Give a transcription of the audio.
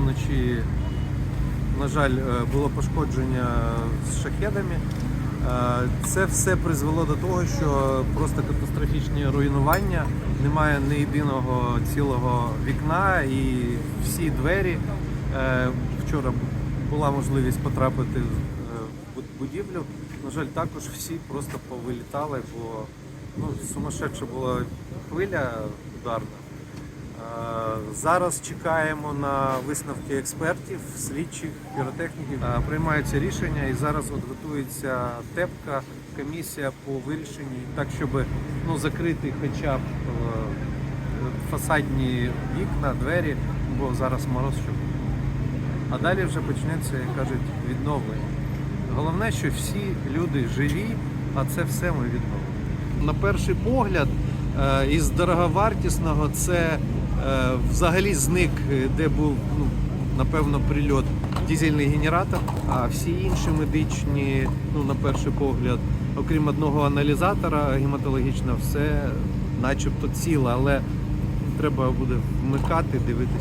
вночі, на жаль, е, було пошкодження з шахедами. Е, Це все призвело до того, що просто катастрофічні руйнування. Немає ні єдиного цілого вікна і всі двері. Е, Вчора була можливість потрапити в будівлю. На жаль, також всі просто повилітали, бо ну, сумасшедша була хвиля ударна. Зараз чекаємо на висновки експертів, слідчих, піротехніків. Приймаються рішення і зараз от готується ТЕПКа, комісія по вирішенні, так щоб ну, закрити хоча б е, фасадні вікна, двері, бо зараз мороз щоб. А далі вже почнеться, як кажуть, відновлення. Головне, що всі люди живі, а це все ми відновимо. На перший погляд, із дороговартісного це е, взагалі зник, е, де був ну, напевно прильот дизельний генератор, а всі інші медичні, ну на перший погляд, окрім одного аналізатора гематологічного, все начебто ціле, але треба буде вмикати, дивитися.